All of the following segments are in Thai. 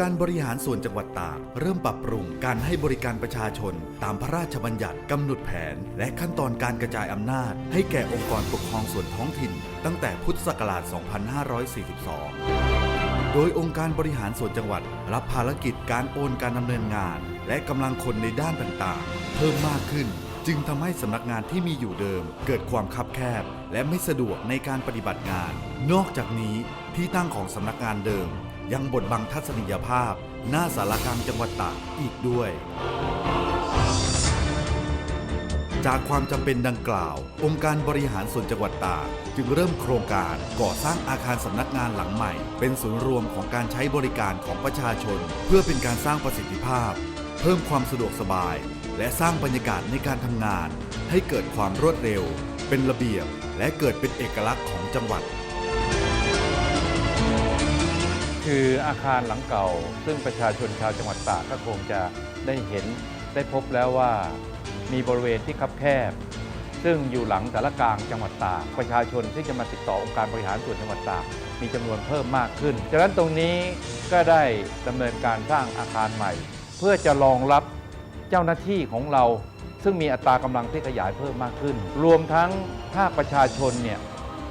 การบริหารส่วนจังหวัดตากเริ่มปรับปรุงการให้บริการประชาชน ตามพระราชบัญญัติกำหนดแผน และขั้นตอนการกระจายอำนาจ ให้แก่องค์กรปกครองส่วนท้องถิ่น ตั้งแต่พุทธศักราช 2542 โดยองค์การบริหารส่วนจังหวัด รับภารกิจการโอนการดำเนินงาน และกำลังคนในด้านต่างๆ เพิ่มมากขึ้น จึงทำให้สำนักงานที่มีอยู่เดิม เกิดความคับแคบ และไม่สะดวกในการปฏิบัติงาน นอกจากนี้ที่ตั้งของสำนักงานเดิม ยังบดบังทัศนียภาพ หน้าสารกลางจังหวัดตากอีกด้วย จากความจำเป็นดังกล่าว องค์การบริหารส่วนจังหวัดตากจึงเริ่มโครงการก่อสร้างอาคารสำนักงานหลังใหม่ เป็นศูนย์รวมของการใช้บริการของประชาชน เพื่อเป็นการสร้างประสิทธิภาพ เพิ่มความสะดวกสบาย และสร้างบรรยากาศในการทำงาน ให้เกิดความรวดเร็ว เป็นระเบียบ และเกิดเป็นเอกลักษณ์ของจังหวัด คืออาคารหลังเก่า ซึ่งประชาชนชาวจังหวัดตากก็คงจะได้เห็นได้พบแล้วว่ามีบริเวณที่คับแคบ ซึ่งอยู่หลังสารกลางจังหวัดตากประชาชนที่จะมาติดต่อองค์การบริหารส่วนจังหวัดตากมีจำนวนเพิ่มมากขึ้นจากนั้นตรงนี้ก็ได้ดำเนินการสร้างอาคารใหม่ เพื่อจะรองรับเจ้าหน้าที่ของเรา ซึ่งมีอัตรากำลังที่ขยายเพิ่มมากขึ้น รวมทั้งภาคประชาชนเนี่ย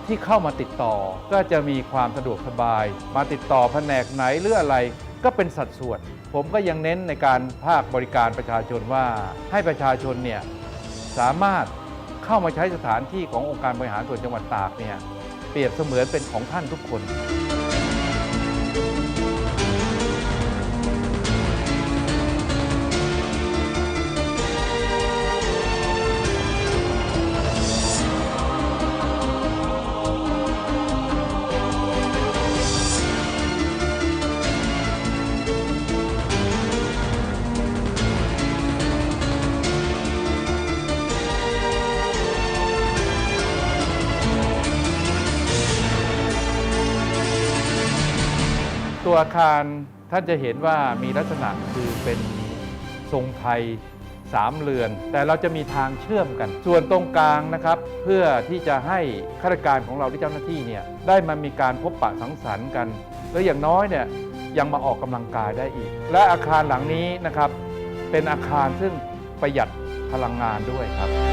ที่เข้ามาติดต่อ ก็จะมีความสะดวกสบาย มาติดต่อแผนกไหนหรืออะไร ก็เป็นสัดส่วน ผมก็ยังเน้นในการภาคบริการประชาชนว่า ให้ประชาชนเนี่ยสามารถเข้ามาใช้สถานที่ขององค์การบริหารส่วนจังหวัดตากเนี่ยเปรียบเสมือนเป็นของท่านทุกคน ตัวอาคารท่านจะเห็นว่ามีลักษณะคือเป็นทรงไทยสามเรือน แต่เราจะมีทางเชื่อมกัน ส่วนตรงกลางนะครับ เพื่อที่จะให้ข้าราชการของเราที่เจ้าหน้าที่เนี่ยได้มามีการพบปะสังสรรค์กัน แล้วอย่างน้อยเนี่ยยังมาออกกำลังกายได้อีก และอาคารหลังนี้นะครับ เป็นอาคารซึ่งประหยัดพลังงานด้วยครับ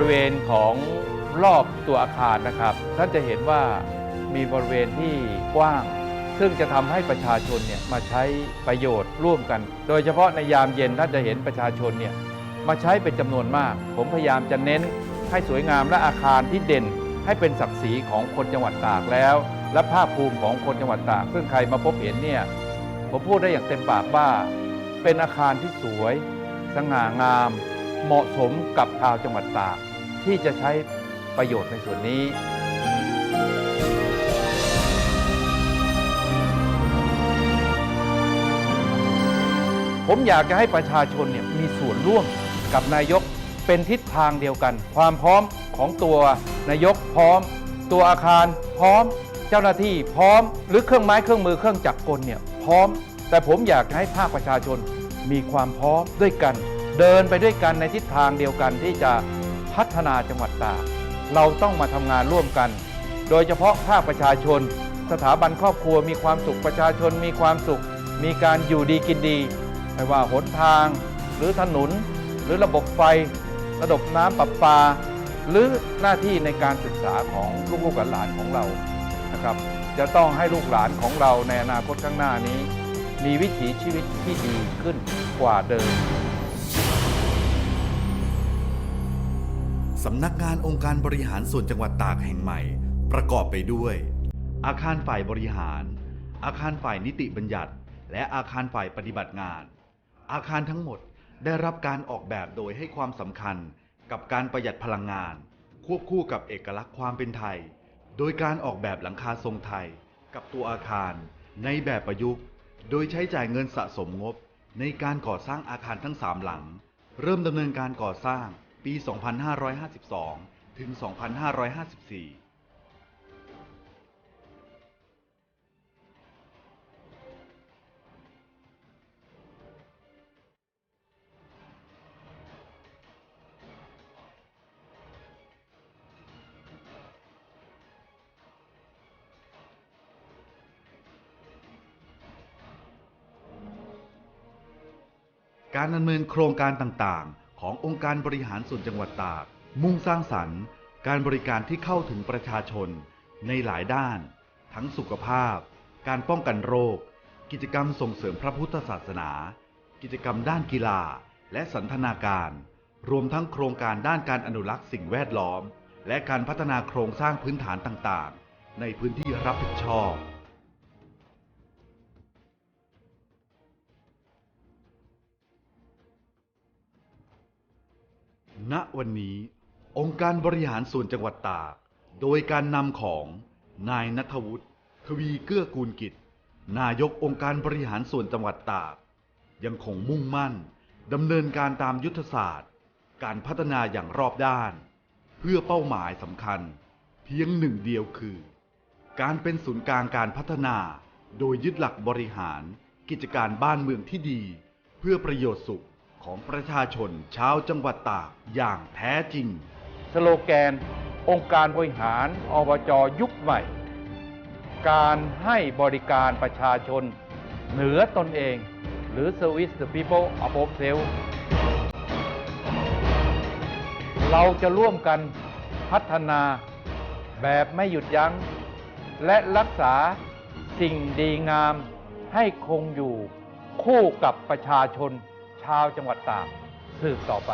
ริเวณของรอบตัวอาคารนะครับ ท่านจะเห็นว่ามีบริเวณที่กว้าง ซึ่งจะทำให้ประชาชนเนี่ยมาใช้ประโยชน์ร่วมกัน โดยเฉพาะในยามเย็นท่านจะเห็นประชาชนเนี่ยมาใช้เป็นจำนวนมาก ผมพยายามจะเน้นให้สวยงามและอาคารที่เด่น ให้เป็นศักดิ์ศรีของคนจังหวัดตากแล้ว และภาคภูมิของคนจังหวัดตาก ซึ่งใครมาพบเห็นเนี่ยผมพูดได้อย่างเต็มปากว่า เป็นอาคารที่สวย สง่างาม เหมาะสมกับชาวจังหวัดตาก ที่จะใช้ประโยชน์ในส่วนนี้ ผมอยากจะให้ประชาชนเนี่ยมีส่วนร่วมกับนายกเป็นทิศทางเดียวกัน ความพร้อมของตัวนายกพร้อม ตัวอาคารพร้อมเจ้าหน้าที่พร้อมหรือเครื่องไม้เครื่องมือเครื่องจักรกลเนี่ยพร้อม แต่ผมอยากให้ภาคประชาชนมีความพร้อมด้วยกัน เดินไปด้วยกันในทิศทางเดียวกันที่จะ พัฒนาจังหวัดตากเราต้องมาทำงานร่วมกัน โดยเฉพาะภาคประชาชน สถาบันครอบครัวมีความสุขประชาชนมีความสุข มีการอยู่ดีกินดี ไม่ว่าหนทาง หรือถนน หรือระบบไฟ ระบบน้ำประปา หรือหน้าที่ในการศึกษาของลูกหลานของเรานะครับ จะต้องให้ลูกหลานของเราในอนาคตข้างหน้านี้ มีวิถีชีวิตที่ดีขึ้นกว่าเดิม สำนักงานองค์การบริหารส่วนจังหวัดตากแห่งใหม่ ประกอบไปด้วย อาคารฝ่ายบริหาร อาคารฝ่ายนิติบัญญัติ และอาคารฝ่ายปฏิบัติงาน อาคารทั้งหมดได้รับการออกแบบโดยให้ความสำคัญกับการประหยัดพลังงาน ควบคู่กับเอกลักษณ์ความเป็นไทย โดยการออกแบบหลังคาทรงไทย กับตัวอาคารในแบบประยุกต์ โดยใช้จ่ายเงินสะสมงบ ในการก่อสร้างอาคารทั้งสามหลัง เริ่มดำเนินการก่อสร้าง ปี 2552 ถึง 2554การดำเนินโครงการต่าง ขององค์การบริหารส่วนจังหวัดตาก มุ่งสร้างสรรค์ การบริการที่เข้าถึงประชาชน ในหลายด้าน ทั้งสุขภาพ การป้องกันโรค กิจกรรมส่งเสริมพระพุทธศาสนา กิจกรรมด้านกีฬา และสันทนาการ รวมทั้งโครงการด้านการอนุรักษ์สิ่งแวดล้อม และการพัฒนาโครงสร้างพื้นฐานต่างๆ ในพื้นที่รับผิดชอบ ณวันนี้ องค์การบริหารส่วนจังหวัดตาก โดยการนำของนายนัทวุฒิทวีเกื้อกูลกิจ นายกองค์การบริหารส่วนจังหวัดตาก ยังคงมุ่งมั่นดำเนินการตามยุทธศาสตร์ การพัฒนาอย่างรอบด้าน เพื่อเป้าหมายสำคัญ เพียงหนึ่งเดียวคือ การเป็นศูนย์กลางการพัฒนา โดยยึดหลักบริหาร กิจการบ้านเมืองที่ดี เพื่อประโยชน์สุข ของประชาชนชาวจังหวัดตากอย่างแท้จริง สโลแกน องค์การบริหารอบจยุคใหม่ การให้บริการประชาชน เหนือตนเอง หรือ Service the people above self เราจะร่วมกันพัฒนาแบบไม่หยุดยัง้ง และรักษาสิ่งดีงามให้คงอยู่คู่กับประชาชน ชาวจังหวัดตากสืบต่อไป